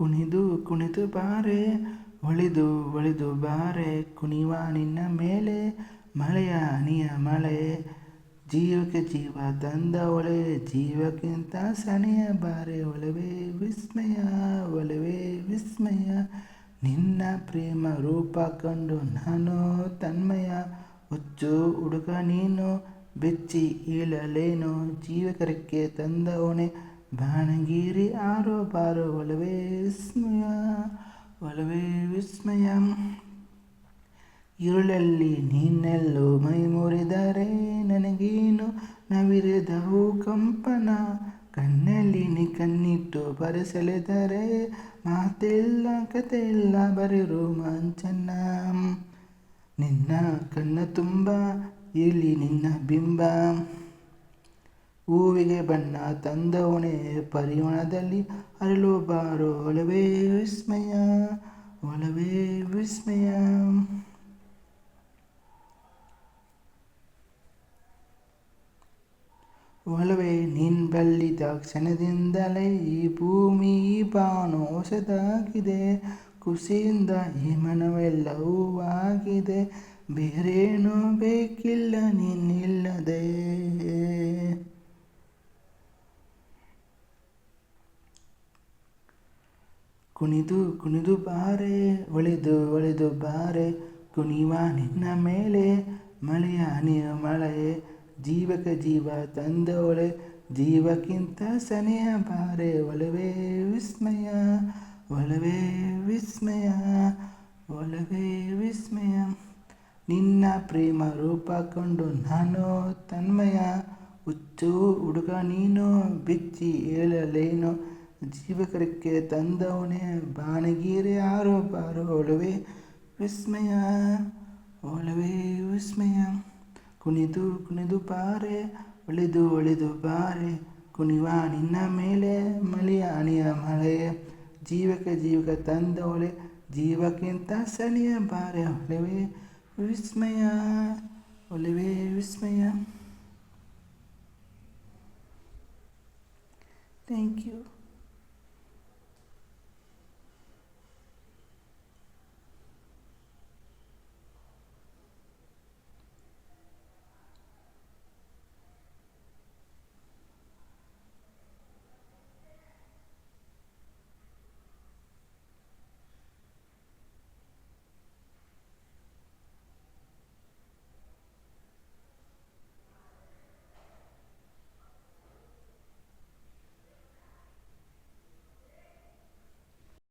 ಕುಣಿದು ಕುಣಿದು ಬಾರೆ, ಒಳಿದು ಒಳಿದು ಬಾರೆ, ಕುಣಿವ ನಿನ್ನ ಮೇಲೆ, ಮಳೆಯ ಹನಿಯ ಮಳೆ. ಜೀವಕ್ಕೆ ಜೀವ ತಂದ ಒಳೆ ಜೀವಕ್ಕಿಂತ ಸನಿಯ ಬಾರೆ. ಒಲವೇ ವಿಸ್ಮಯ ಒಲವೇ ವಿಸ್ಮಯ. ನಿನ್ನ ಪ್ರೇಮ ರೂಪ ಕಂಡು ನಾನು ತನ್ಮಯ. ಹುಚ್ಚು ಹುಡುಗ ನೀನು, ಬೆಚ್ಚಿ ಏಳಲೇನು ಜೀವಕರಕ್ಕೆ ತಂದವನೆ ಬಾಣಗಿರಿ ಆರೋ ಬಾರೋ ಒಲವೇ ವಿಸ್ಮಯ ಒಲವೇ ವಿಸ್ಮಯ. ಇರುಳಲ್ಲಿ ನಿನ್ನೆಲ್ಲೋ ಮೈ ಮುರಿದರೆ ನನಗೇನು ನವಿರದ ಕಂಪನ ಕಣ್ಣಲ್ಲಿ ನೀ ಕಣ್ಣಿಟ್ಟು ಬರೆಸೆಳೆದರೆ ಮಾತೆಲ್ಲ ಕತೆ ಇಲ್ಲ ಬರೆರು ಮಾಂಚನ್ನ ನಿನ್ನ ಕಣ್ಣ ತುಂಬ, ಇಲ್ಲಿ ನಿನ್ನ ಬಿಂಬ. ಹೂವಿಗೆ ಬಣ್ಣ ತಂದವನೇ ಪರಿಮಳದಲ್ಲಿ ಅರಳು ಬಾರೋ ಒಲವೇ ವಿಸ್ಮಯ ಒಲವೇ ವಿಸ್ಮಯ. ಒಲವೇ ನೀನ್ ಬಲ್ಲಿದ ಕ್ಷಣದಿಂದಲೇ ಈ ಭೂಮಿ ಬಾನು ಹೊಸದಾಗಿದೆ ಖುಷಿಯಿಂದ ಈ ಮನವೆಲ್ಲವೂ ಆಗಿದೆ. ಬೇರೇನೂ ಬೇಕಿಲ್ಲ ನೀನಿಲ್ಲದೆ ಕುಣಿದು ಕುಣಿದು ಬಾರೆ, ಒಳಿದು ಒಳಿದು ಬಾರೆ, ಕುಣಿವ ನಿನ್ನ ಮೇಲೆ. ಮಳೆಯ ಹನಿಯ ಮಳೆ ಜೀವಕ್ಕೆ ಜೀವ ತಂದವಳೆ ಜೀವಕ್ಕಿಂತ ಸನೆಯ ಬಾರೆ. ಒಲವೇ ವಿಸ್ಮಯ ಒಲವೇ ವಿಸ್ಮಯ ಒಲವೇ ವಿಸ್ಮಯ. ನಿನ್ನ ಪ್ರೇಮ ರೂಪ ಕಂಡು ನಾನು ತನ್ಮಯ. ಹುಚ್ಚು ಹುಡುಗ ನೀನು, ಬಿಚ್ಚಿ ಹೇಳಲೇನು ಜೀವಕರಕ್ಕೆ ತಂದವನೇ ಬಾಣಗೀರೆ ಆರೋ ಬಾರೋ ಒಲವೇ ವಿಸ್ಮಯ ಒಲವೇ ವಿಸ್ಮಯ, ಕುಣಿದು ಕುಣಿದು ಬಾರೆ ಒಳಿದು ಒಳಿದು ಬಾರೆ ಕುಣಿವ ನಿನ್ನ ಮೇಲೆ ಮಳೆಯ ಅಣಿಯ ಮಳೆ ಜೀವಕ್ಕೆ ಜೀವಕ್ಕೆ ತಂದವಳೆ ಜೀವಕ್ಕಿಂತ ಸಲಿಯ ಬಾರೆ ಒಲವೇ ವಿಸ್ಮಯ ಒಲವೇ ವಿಸ್ಮಯ. Thank you